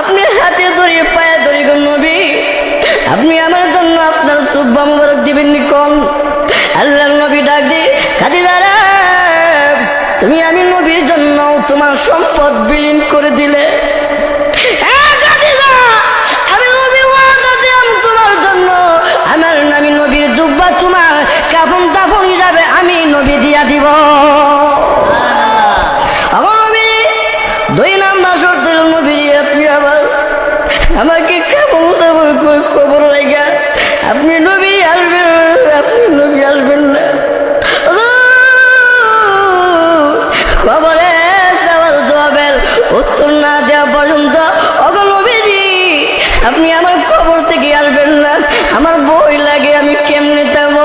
আপনি হাতে ধরে, পায়ে ধরে গো নবী। আপনি আমার জন্য আপনার সুব্বা মুবারক দিবেন নি কম। আল্লাহর নবী ডাক দি দাঁড়া তুমি আমি নবীর জন্য তোমার সম্পদ বিলীন করে দিলে। খবর লাগা আপনি নবী আসবেন, আপনি নবী আসবেন না। খবরে সওয়াল জবাবের উত্তর না দেওয়া পর্যন্ত অগল নবীজি, আপনি আমার খবর থেকে আসবেন না। আমার বই লাগে, আমি কেমনে যাব?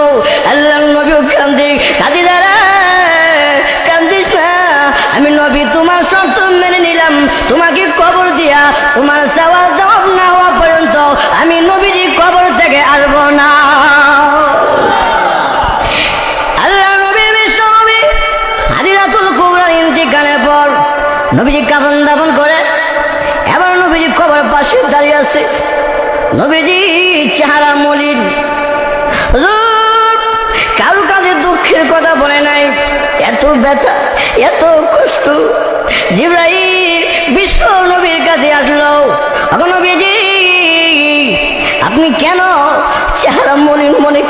আল্লাহ নবী কান্দি, কাঁদি দাঁড়া, কান্দিস না। আমি নবী, তোমার শর্ত মেনে নিলাম। তোমাকে কবর দিয়া নবীজি কাফন দাফন করে। এবার নবীজি কবর পাশে দাঁড়িয়ে আছে। নবীজি চেহারা মলিন। কারও কাছে দুঃখের কথা বলে নাই। এত ব্যথা, এত কষ্ট। জিব্রাইল বিশ্ব নবীর কাছে আসলো। আপনি কেন চেহারা মলিন মনে